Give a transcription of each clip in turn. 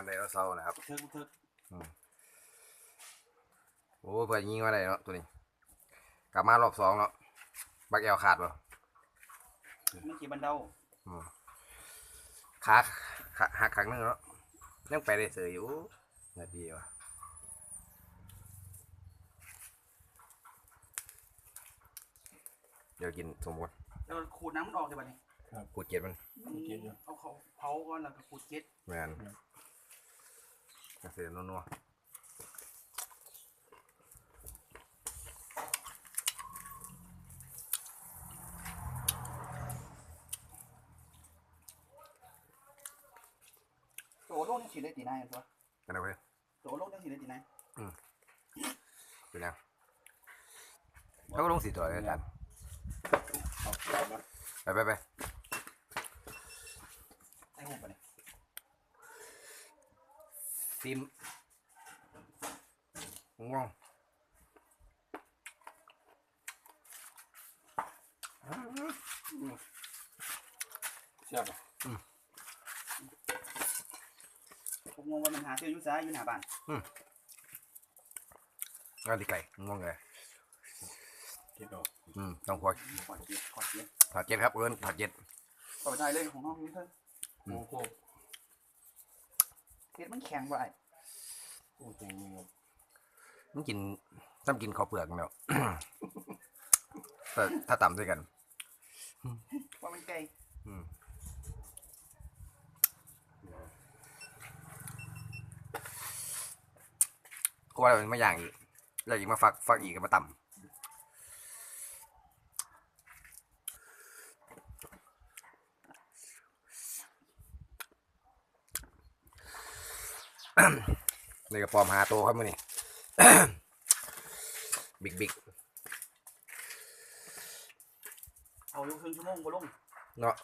อันไดโนเสาร์นะครับเทิกเทิกโอ้เพื่อนยิงมาได้เนาะตัวนี้ กลับมารอบสองเนาะบักแอลขาดป่ะไม่กี่บันเดาขาขาหักครั้งหนึงเนาะยังไปได้เสืออยู่นาดีว่ะเดี๋ยวกินสมบูรณ์แล้วขูดน้ำมันออกเลยบัดนี้กูเจ็ดมันเอาเขาเผาก่อนแล้วก็ขูดเจ็ดแมนกระ เสียนัวนัวโตโลกนี่สีได้ตีนายเห็นปะๆกันเอาไปโตโลกนี่สีได้ตีนายเป็นยังเขาก็ลงสี่ตัวเลยกันเอาเอามาไปไปไปไอ้หุบไปเนี่ย ซิมง่วงเสียบอะผมงงว่ามันหาซื้ออยุ่ซ้ายอยู่หน้าบ้านงานที่ไก่ง่วงเลยคิดออกอืมต้องคอยขอดเจ็ดขอดเจ็ดผัดเจ็ดครับเอิญผัดเจ็ดขอดได้เลยของน้องนี่เถอะโอ้โห เจ็ดมันแข็งไปโอ้จริงจริงครับมันกินซ้ำกินข้าวเปลือกเนาะแต่ถ้าต่ำด้วยกันว่ามันไกลอืมก็ว่ามันไม่อย่างอีกแล้วอีกมาฟักฟักอีกก็มาต่ำ นี่ก็ปลอมหาตัวครับมื่อนี้บิ๊กบิ๊กเอาอยู่ครึ่งชั่วโมงก็ลงเนาะ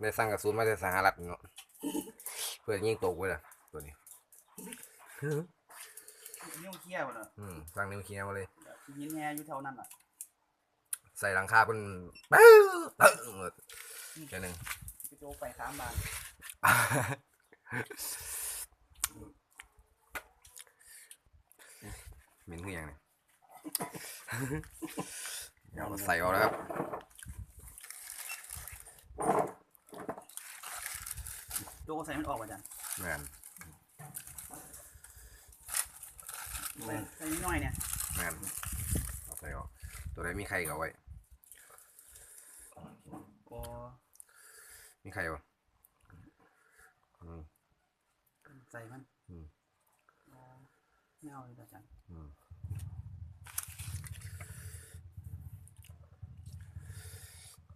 ได้สั่งกระสุนมาจากสหรัฐเนาะเพื่อยิงตกไว้ละตัวนี้นิ้วเขี้ยวเนอะอืมสั่งนิวเคลียร์มาเลยยินแฮอยู่แถวนั้นอะใส่หลังคาเป็นปึ๊บปึ๊บแค่หนึ่งไปโจไปสามบาน เหม็นคืออย่างนี้เดี๋ยวเราใส่เอาแล้วครับโจใส่มันออกมาจันแม่นใส่ใส่นิดหน่อยเนี่ยแม่นเอาใส่ออก ตัวไหนมีไข่ก็เอาไว้โอ้มีไข่ปะอืม ใส่มันอืมโอ้ไม่เอาเลยอาจารย์อืม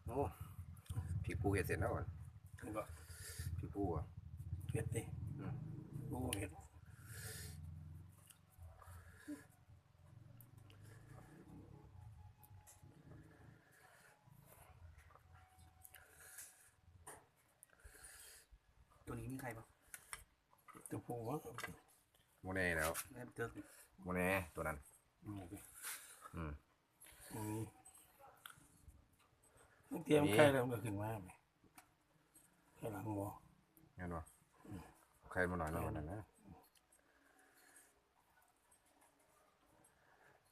โอ้พี่ปูเห็ดเสร็จแล้วก่อนนี่ก็พี่ปูอะเห็ดดิอืมโอ้เห็ด ตัวนี้มีใครปะ ตัวผู้วะโมเน่แล้วเริ่มเติร์กโมเน่ตัวนั้น นี่ดิอืมอืมมันเตรียมไข่แล้วมันก็ขึ้นมาไหมไข่หลังบ่งั้นวะไข่มาหน่อยหน่อยนั่นนะ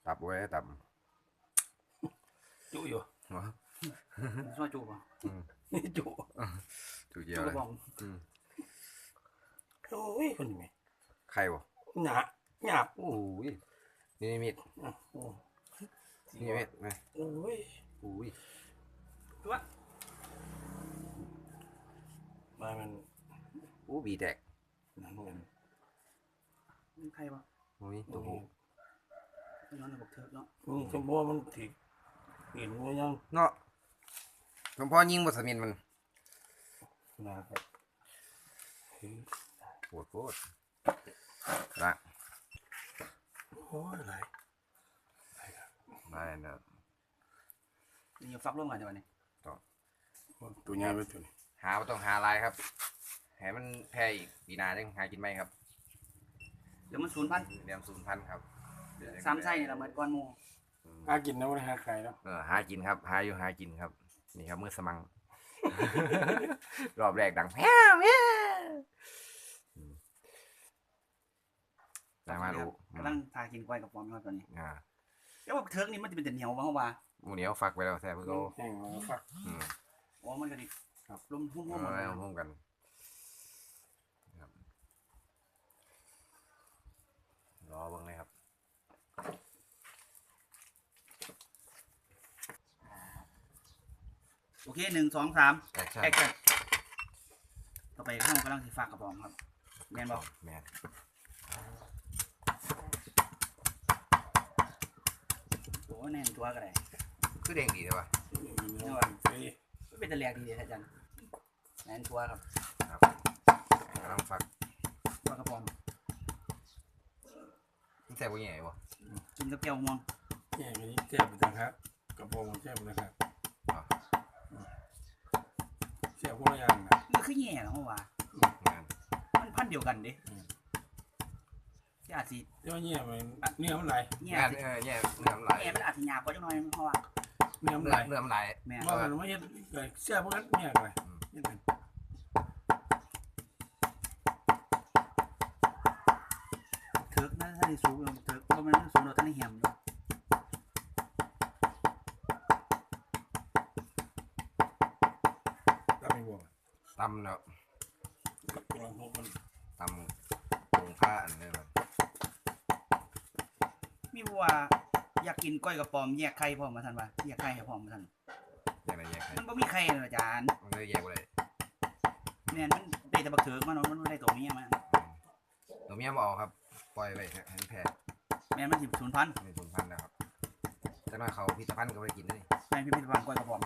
ตับไว้ตับจุอยู่วะช่วยจูปะนี่จุถูกเยจูอะกเลระยบอง อืม โอ้ยคนนี้ไหมไข่บ่หนาหยาบโอ้ยนี่มีดอะโอ้นี่มีดนะโอ้ยโอ้ยตัวมามันโอ้บีแตกหนังมันมีใครปะโอ้ยตัวผู้ย้อนระบบเทิร์กเนาะนี่ชมพู่มันถีบเห็นว่ายังเนาะหลวงพ่อยิงบทสมินมันนะครับเฮ้ย ปวดปวดละโอ้ยอะไรมาเนาะนี่ฟักร่วมกันเดี๋ยววันนี้ตัวใหญ่ไปตัวนี้หาบ่ต้องหาลายครับให้มันแพ้อีกปีหนาจังหากินไหมครับ เดี๋ยวมันศูนย์พันเรียมศูนย์พันครับเดี๋ยวจังสามไส้นี่แหละเหมือนก้อนหมูอืมหากินนะวันหาไข่แล้วเออหากินครับหาอยู่หากินครับ นี่ครับมือสมัง รอบแรกดังแพ้วแพ้ว แต่มาดูกำลังทากินกล้วยกับปอมอยู่ครับตอนนี้อ่าแล้วบักเทิร์กนี่มันจะเป็นแต่เหนียวบ้างว่าหมูเหนียวฟักไปแล้วแซ่บเพื่อเขาแห้งแล้วฟักอืมอ๋อมันก็ดิครับลมทุ่มเอาๆหมดไว้เลยพุ่มกันครับรอเบิ่งเลยครับโอเคหนึ่งสองสามแอคชั่นแอคชั่นต่อไปข้างกำลังสิฝากกระป๋องครับ แมนบอกแมน โอ้แน่นตัวก็ได้คือเด้งดีใช่ปะเนื้อมันเฟ้ไม่เป็นตะแลกดีเลยอาจารย์แน่นตัวครับครับกำลังฟักปลากระป๋องมันแซ่บกว่าใหญ่บ่กินกับเกี๊ยวม่วงแห้งอันนี้แซ่บไปทางครับกระโปรงแซ่บไปทางครับอ๋อแซ่บคนละอย่างนะนี่คือแย่เหรอว่าแมนมันพันธุ์เดียวกันเด้อืม ที่อาจสิเดี๋ยวเนี่ยมันเนื้อมันไหลแย่แมนสิเออแย่เนื้อมันไหลแย่มันอาจสิหยาบกว่าจังหน่อยเพราะว่าเนื้อมันเนื้ไหลอเนื้อมันไหลแม่ว่ามันไม่ใช่เลยแซ่บเพราะงั้นเนี่ยอะไรนี่เป็นเทิร์กน่าจะได้สูงอยู่เทิร์กเพราะมันสูงเราท่านได้เหี่ยมอยู่ตามไปบอกตำเนาะกำลังพบมันตำปรุงผ้าอันนี้มัน มีผู้ว่าอยากกินก้อยกระป๋อมแยกไข่พร้อมมาทันว่าแยกไข่ให้พร้อมมาทันอย่างไรแยกให้มันบ่มีไข่เลยอาจารย์มันเลยแยกไปเลยแม่นมันได้แต่บักเถิกมันมันบ่ได้ตัวเมียมันตัวเมียมาเอาครับ ปล่อยไปให้มันแพ้แม่นมันสิสูญพันธุ์ในถุงพันธุ์นะครับแต่น้อยเขาพิพิธภัณฑ์ก็ไปกินได้นี่แม่นพิพิธภัณฑ์ก้อยกระป๋อม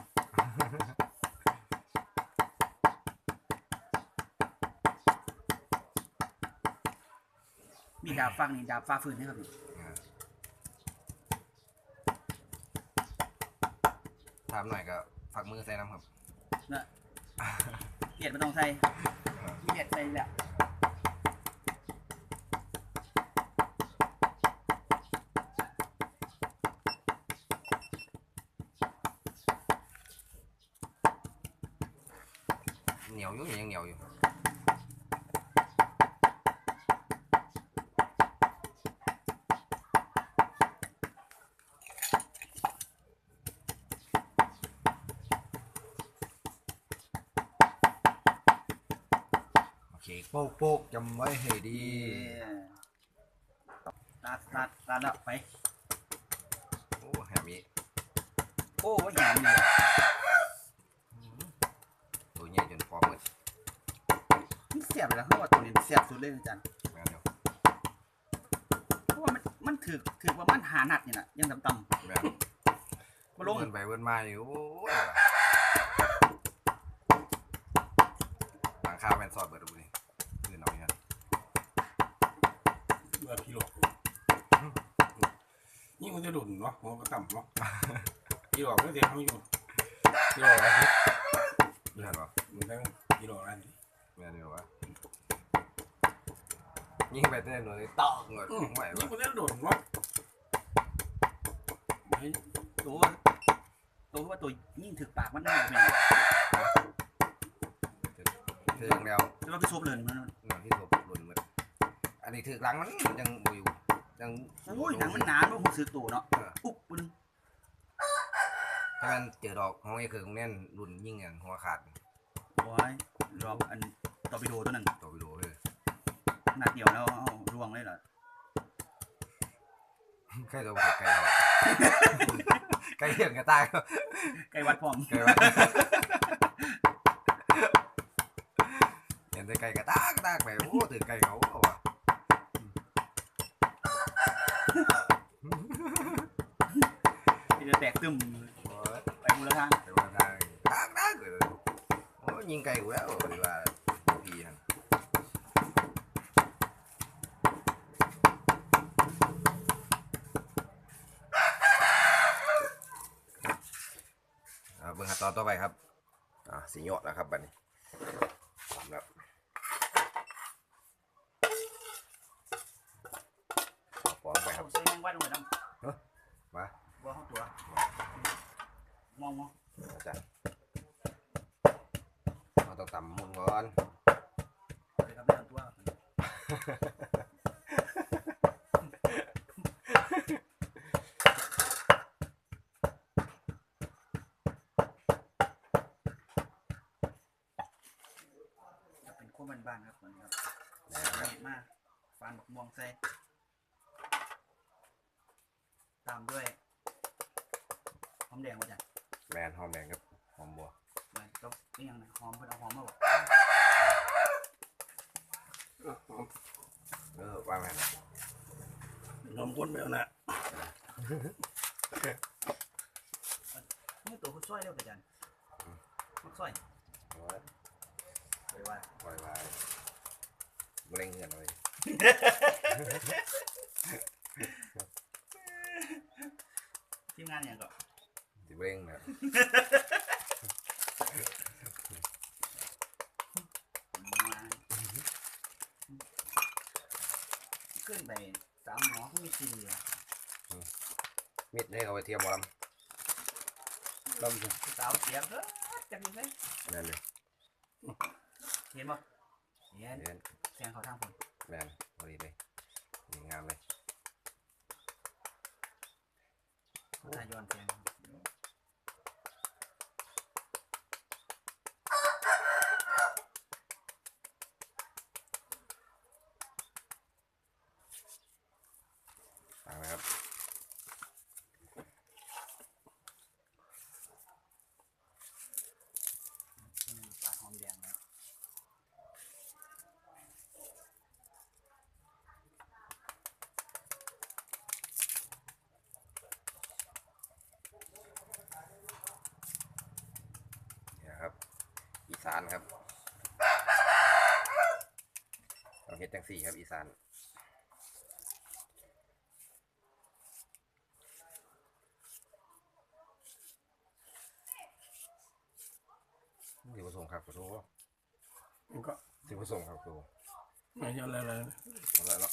มีดาบฟักนี่ดาบฟ้าฟื้นนะครับนี่ อ่า ถามหน่อยก็ฝักมือใส่น้ำครับนะเกลียดมันต้องใส่เกลียดใส่แหละเหนียวอยู่ยังเหนียวอยู่ โอเคโป๊กโป๊กจำไว้ให้ดี ตัดตัดตัดแล้วไป โอ้แฮมมี่โอ้ยแหมเลยตัวใหญ่จนพอหมดมันเสียบเลยเพราะว่าตัวนี้เสียบสุดเลยอาจารย์แม่นเดียวเพราะว่ามันมันถือถือว่ามันหาหนัดนี่แหละยังต่ำแม่นๆมาลงเวินไปเวินมาอยู่โอ้ยหลังคาแมนซอดเบิดดูดิคืนเอาอย่างนั้น เบื่อพี่หลอกนี่ มันจะหลุดเนาะหัวกระต่ำเนาะพี่หลอกไม่เสียเขาอยู่พี่หลอกอะไรเลือดวะมันได้พี่หลอกอะไรแม่นเดียววะยิงไปเต้นเลยตอกเงินไหวนี่วะมันจะหลุดเนาะไม่ตัวตัวว่าตัวยิ่งถึกปากมันได้เป็นเธอยังเดียวจะว่าไปซบเลยมันหนังที่ศพหล่นหมดอันนี้ถือหลังมันยังบ่อยู่ ยังโอ้ยหนังมันหนาด้วยหูซื้อตัวเนาะเอออุ๊บปึ้งถ้ามันเจอดอกของไอ้คือของแน่นรุ่นยิ่งอย่างหัวขาดโอ้ยรอบอันตอร์ปิโดตัวนั้นตัวไปดูเลยหนักเดียวแล้วเอาร่วงเลยเหรอใกล้ตัวไปไกลแล้วใกล้เทียงกระตายก็ไกลวัดพร้อมไกลวะเห็นแต่ไก่กระตากกระตากไปโอ้ถือไก่เขาเอาว่ะ ที่จะ แตกตึมไปมูลค่าไปวันทางตากตากเลยโอ้ยิงไกลกูแล้วดีว่าพี่ฮะเบิ่งขั้นตอนต่อไปครับ อ่าสีหยอดแล้วครับบัดนี้ ตำมุนก่อนเลยครับเรื่องจะเป็นขั้วบานๆครับเหมือนครับละเอียดมากฟันบักม่วงใส่ตามด้วยหอมแดงว่ะจ้ะแมนหอมแดงครับ หอมเพิ่นเอาหอมมาบอกเออว่าแมนนมข้นไปเอานะนี่ตัวคุณซอยเร็วไปจันมักซอยโอ้ยไปว่าปล่อยไว้บ่เร่งเงินเลยทีมงานอย่างก็สิบ่เร่งนะ มาขึ้น ไปสามหมอเขามีสี่อะมิดให้เขาไปเทียมหมอลลำสิสาวเสียบเด้อจังเลยำแมนเลยเห็นบ่เห็นเห็นแสงเขาทางผมแมนพอดีเลยนี่งามเลยถ้าย้อนแสงฟังนะครับ ปลาหอมแดงแล้ว เนี่ยครับ อีสานครับเราเฮ็ดจัง สี่ครับอีสานสิผสมครับขอโทษมันก็สิผสมครับขอโทษไม่ใช่อะไรเลยหมดแล้วเนาะ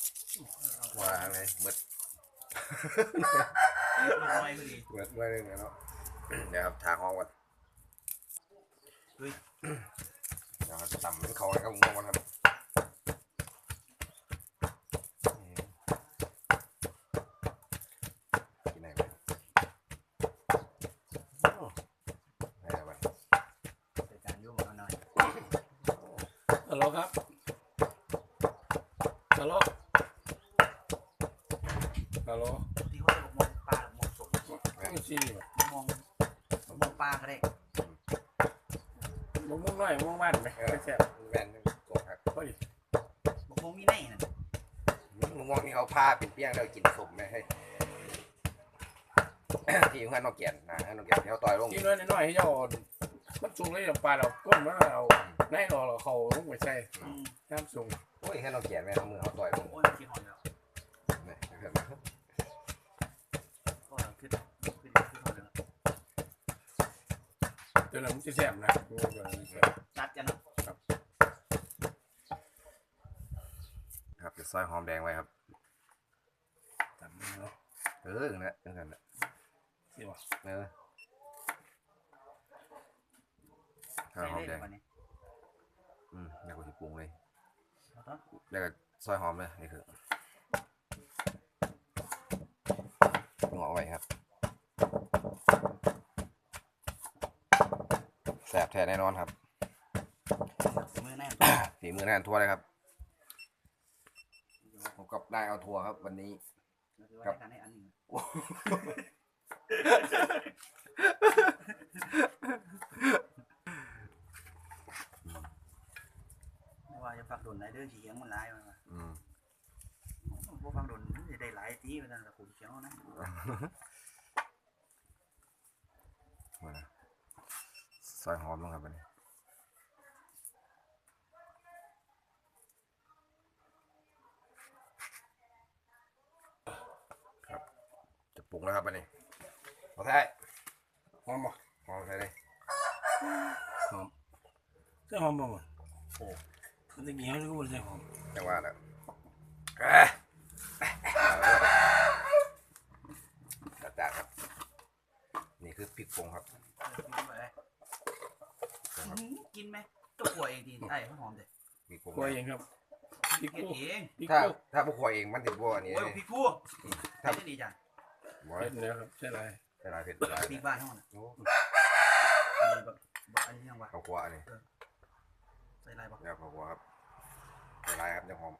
ว่าอะไรเบิดลูกน้อยพอดีเบิดเมื่อนึงแล้วเนาะเดี๋ยวครับทาห้องก่อนเฮ้ยเดี๋ยวครับต่ำเป็นเขาเลยครับง่วงก่อนครับกินไหนไปไหนไป แต่จานยุ่งเอาหน่อย ฮัลโหลครับฮัลโหล ฮัลโหลที่เขาจะบอกมองปลาหรือมองสดไม่ชี้ว่ะมองมองปลาก็ได้มะม่วงน้อยมะม่วงบ้านไหมไม่แซ่บแมนกบครับพอดีบอกมองมีในน่ะมึงมองนี่เขาผ้าเป็นเปี้ยงแล้วกินสมไหมให้ที่อยู่ข้างนอกเกียนนะข้างนอกเกียนที่เขาต่อยลงกินน้อยน้อยให้เจ้ามันสูงเลยปลาเราก้นมันเอาในรอเราเขาลงไปใส่อืมน้ำสูงโอ้ยข้างนอกเกียนแม่เขามือเขาต่อยลงโอ้ยกินหอยแล้ว นี่เห็นไหม ก็ขึ้นขึ้นขึ้นหอยแล้ว เดี๋ยวเราจะแซ่บนะดูก่อนแซ่บนัดกันเนาะครับจะซอยหอมแดงไว้ครับทำเนาะเออนั่นแหละนั่นแหละสิวะเออซอใส่ยหอมได้แดเลยงวันนี้อืมแล้วก็ที่ปรุงเลยเอาต่อแล้วก็ซอยหอมเลยนี่คือปรุงเอาไว้ครับแส บแท้แน่นอนครับมือแน่นฝีมือแน่นทั่วเลยครับ ผมกับนายเอาทัวร์ครับ วันนี้เราจะว่าได้การให้อันหนึ่งว่าจะฟักโดนไหนเด้อขี้เขียงมันหลายมันว่ะอืม พวกฟังโดนมันจะได้หลายตีเหมือนกันแต่ขู่เขียวนะ มานะซ อยหอมลงครับวันนี้ครับ จะปรุงแล้วครับวันนี้เอาใช่หอมบ่หอมใช่เลยหอมใส่หอมบ่มันโอ้มันจะกี่เขาก็ไม่ใส่หอมจังหวะแล้วเอ้ยจัดจ้านครับ นี่คือพริกปรุงครับ กินไหมตัวกลัวเองดีไอ้หอมเด็ดพริกปรุงกล้วยเองครับพริกกินกู้เองพริกถ้ากู้ถ้าพวกครัวเองมันติดบัวอันนี้โอ้ยเลยพี่คู่ครับไม่ได้ดีจังบอยเผ็ดแล้วครับใช่ไรเวลาเผ็ดเวลาพี่บ้านเท่านั้นโอ้อันนี้แบบแบบอันนี้ยังวะข้าวคั่วอันนี้ใส่ลายบอกเนี่ยข้าวคั่วครับจะหอม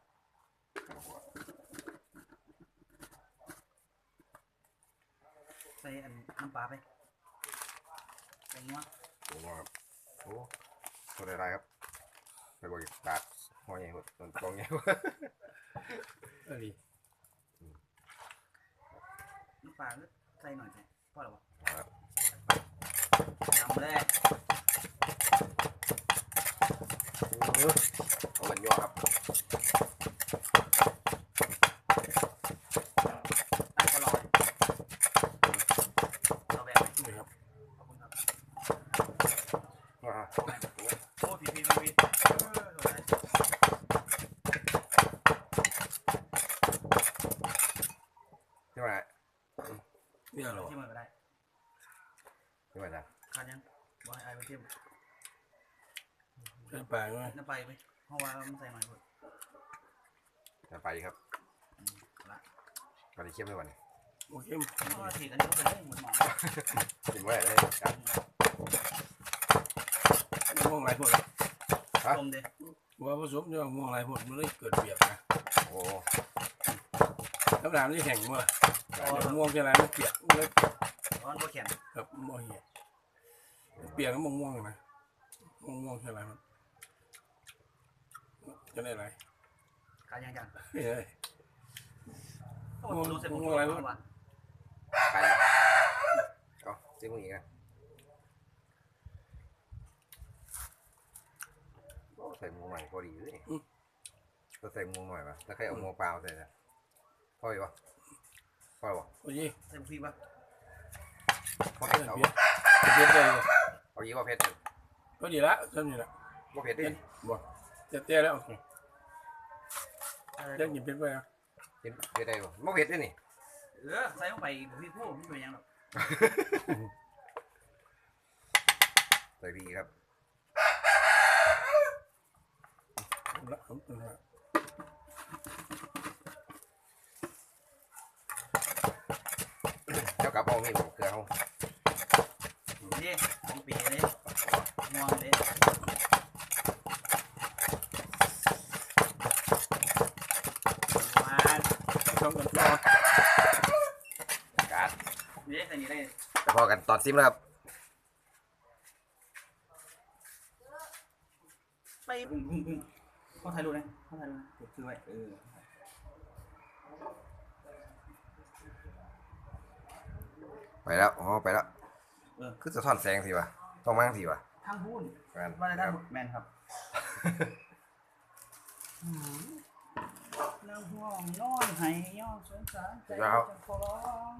ใส่อันน้ำปลาไปใส่งัวโอ้โหครับ โอ้ตัวอะไรครับไปบอกอีกตัดหัวใหญ่หดต้นตรงใหญ่หดเออดีน้ำปลาก็ใส่หน่อยใส่พอแล้วบ่ครับทำเลย เอามันย่อครับ ตั้งก็รอเอาแบบไหน นี่ครับ ขอบคุณครับ อ่า โอ้พี่พี่พี่พี่เออโดนอะไร ที่ว่า นี่อร่อย ที่มันก็ได้ ที่ว่าจ้ะ ขาดยังบ่ให้ไอ้ไปเทียม ใส่ปลาด้วยน้ำไปไหมเพราะว่ามันใส่หน่อยหมดจะไปครับอืมเอาละตอนนี้เข้มไม่หวานโอเคเพราะว่าถีกันนี้ก็เป็นเรื่องเหมือนหมอกินไว้เลยครับม่วงหลายผลต้มเด้ว่าผสมเนี่ยม่วงหลายผลมันเลยเกิดเปียกนะโอ้น้ำน้ำนี่แข็งว่ะม่วงแค่ไรมันเปียกเลยร้อนบ่แข็งครับม่วงเหี้ยเปียกแล้วม่วงม่วงนะม่วงม่วงแค่ไรมัน จะได้ไรขาดยังจังเฮ้ยก็บอกรู้เสร็จหมดงงอะไรวะวะไปเอาจิ้มมึงอีกนะโอ้ใส่หมูหน่อยพอดีเลยก็ใส่หมูหน่อยป่ะแล้วใครเอาหมูเปล่าใส่นะพออยู่ปะพอหรอโอ้ยใส่บุฟฟี่ปะพอเปีเผ็ยดกเอาเปียกเปียกได้เลยเอายี่ว่าเผ็ดก็ดีละจำนี่ละว่าเผ็ดดิบ่เตี้ยแล้วโอเค อะไรยังกินเป็นไปอะกินเผ็ดได้ป่ะว่าเผ็ดด้วยนี่ เออใส่ลงไปบุฟฟี่พูดไม่เป็นหยังหรอกใส่ดีครับละผมเป็นละเจ้ากลับเอามีดผมเกลือเขานี่ของปีเลยม่วงเลย มา ต้องกันต่อการเด็กใส่นี่ได้แต่พอกันตอนซิมแล้วครับไปบึ้งบึ้งบึ้งเขาถ่ายรูปนะเขาถ่ายรูปนะกดซื้อไว้เออไปแล้วอ๋อไปแล้วเออคือจะซ่อนแสงสิวะต้องมั่งสิวะทางพูนแมนว่าได้แมนครับ นางห่วงนอนให้ย่อสงสารใจจะขอร้อง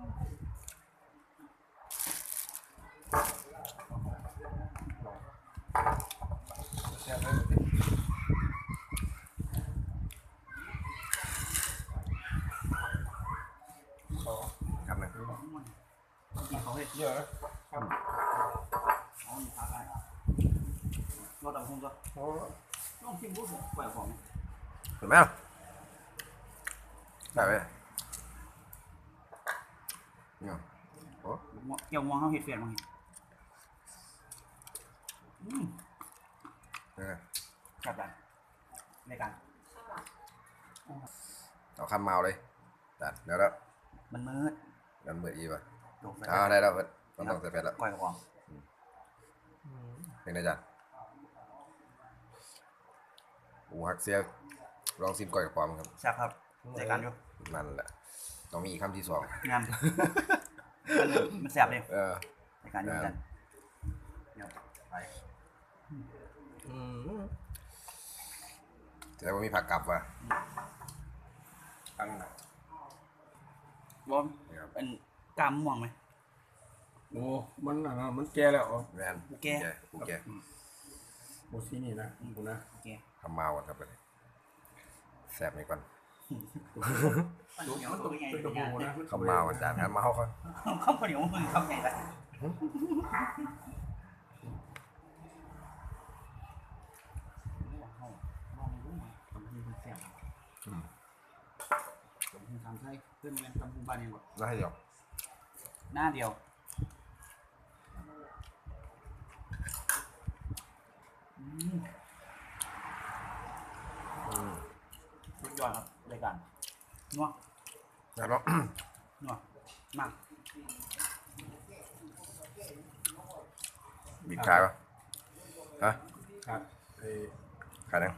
ขอครับหนึ่งกินเขาเห็ดเยอะนะอ๋อมีพักได้รถดับเพลิงก็โอ้ต้องชิมบุ้งปล่อยของเห็นไหม ได้ไหมเนี่ยโอ้เกี่ยวมองเขาเห็ดเฟียนมั้งอืมเออจับได้ในการเอาคำเมาเลยจัดเดี๋ยวแล้วมันมืดมันเหมือนอีป่ะตกใส่อ่าได้แล้วเพิ่นมันต้องใส่เผ็ดแล้วก่อยกระป๋องเป็นไงจัดอูฮักเซียลองซิมก่อยกับความครับแซ่บครับ ในการอยู่นั่นแหละต้องมีอีกคำที่สองงามมันมันแซ่บเลยเออในการอยู่กันเดี๋ยวไปแต่ว่ามีผักกลับว่ะตังค์นะบอมนี่ครับเป็นกามม่วงไหมโอ้มันอะนะมันแก่แล้วอ๋อแมนโอเคโอเคโมซีนี่นะกูนะโอเคคำเมากันครับเลยแซ่บนี่ก่อน มันเหนียวมันตัวใหญ่เป็นตักวระใหญ่โปรงนะคำเมากันจานครับเมาก่อนข้าวเหนียวมือข้าวใหญ่ละทำใช่เพื่อนมันทำภูมิบ้านเองหมดน่าให้เดียว หน้าเดียวอืม อืม ยอดครับรายการนัว ครับเนาะ นัวมาก บีบขายปะฮะ ครับไอ้ ขายนัง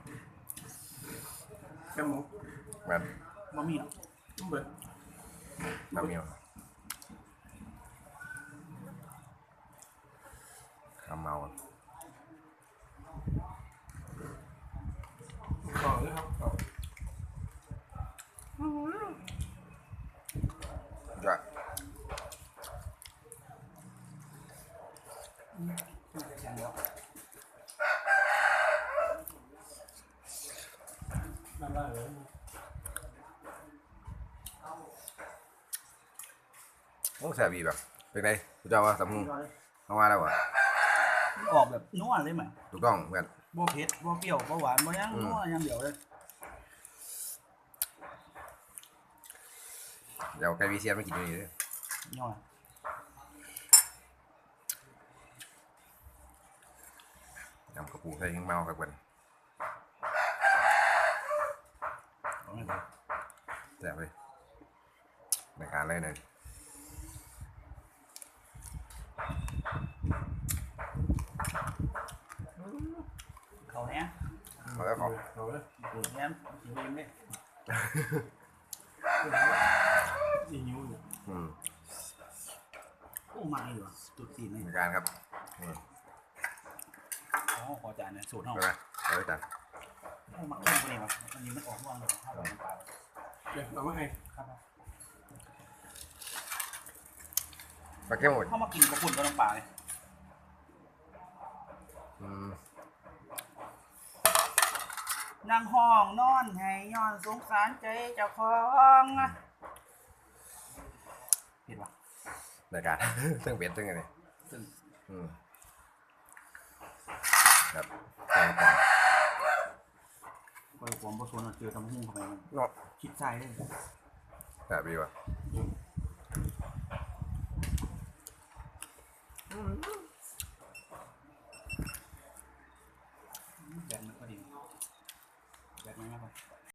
แค่หมู แบบ บะหมี่อะ ต้องเบิด ทำเนียว ข้าวเมาอะต่อเลยครับต่อจ อ้แซ่บอีแบบเป็นไงกูเจ้าว่าสำมุงยอดเลยเข้ามาแล้ววะมันออกแบบนัวเลยไหมถูกต้องเพื่อนบ่เผ็ดบ่เปรี้ยวบ่หวานบ่หยังอืม นัวอย่างเดียวเลยเดี๋ยวไก่วีเซียนไม่กินอยู่นี่เลยยอดยำกระปูใส่ยิงเมาครับเพื่อนเอาเลยแซ่บเลยในการเลยเนี่ย เขาเนี้ยเขาแล้วขอเอาเลยแง้มกินเองเลยอีนิ้วอยู่อืมโอ้มาอยู่อะตุดตีนเลยในการครับอืมอ๋อขอจานเนี่ยสูตรเฮาใช่ไหมเอาไว้จ้ะโอ้มาขึ้นไปเลยวะอันนี้มันออกม่วงเลยถ้าเราน้ำปลาเดี๋ยวเอามาให้ครับปลาเค็มหมดเข้ามากินกระปุ่นกับน้ำปลาเลยอืม ดังห้องนอนให้ย้อนสงสารใจเจ้าของผิดวะรายการ เรื่องเปลี่ยดเรื่องอะไรอืมครับตามต่อไปผมผสมเจอตำหุ่งเข้าไปมันรอดคิดใจเลยแบบดีวะ